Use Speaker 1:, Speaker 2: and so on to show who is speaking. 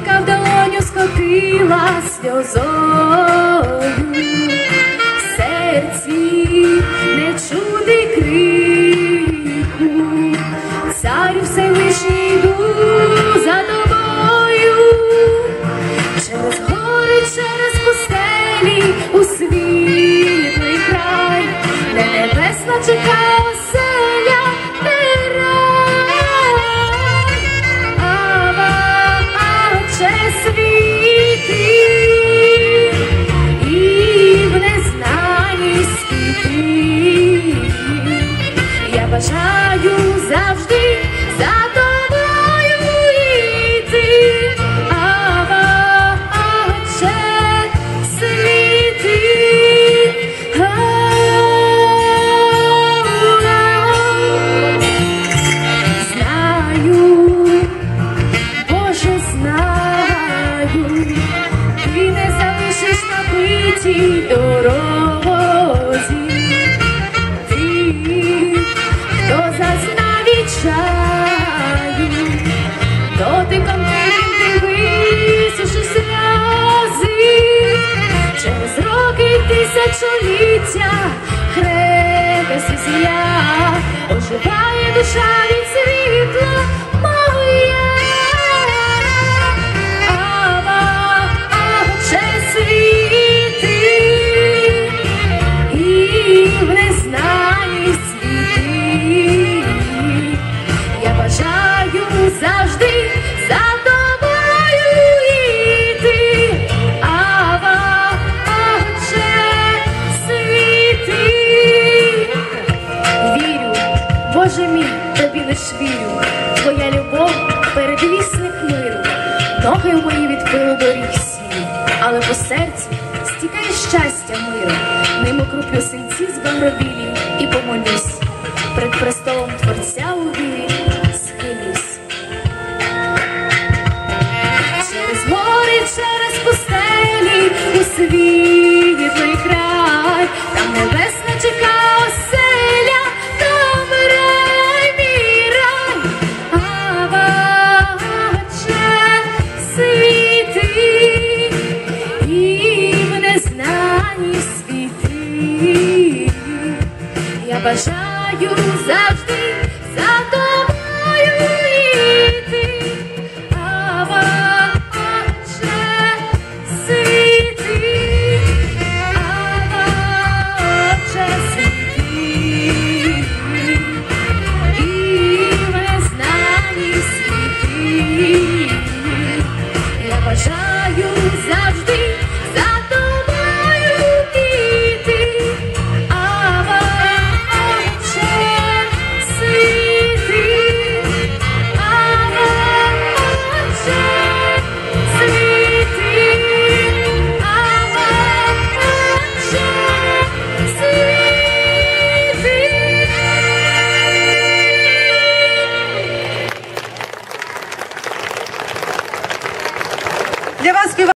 Speaker 1: Жінка в долоню скотила сльозою. Ти, хто зазнав відчаю, ти висушиш сльози, через роки тисячоліття хребесі зія, оживає душа Ноги мої від пилу доріг але по серці стікає щастя миру, ним окруплю синці з багробілі і помолюсь, пред престолом творця у вірі схилюсь. Через гори, через пустелі у світі. abaixar.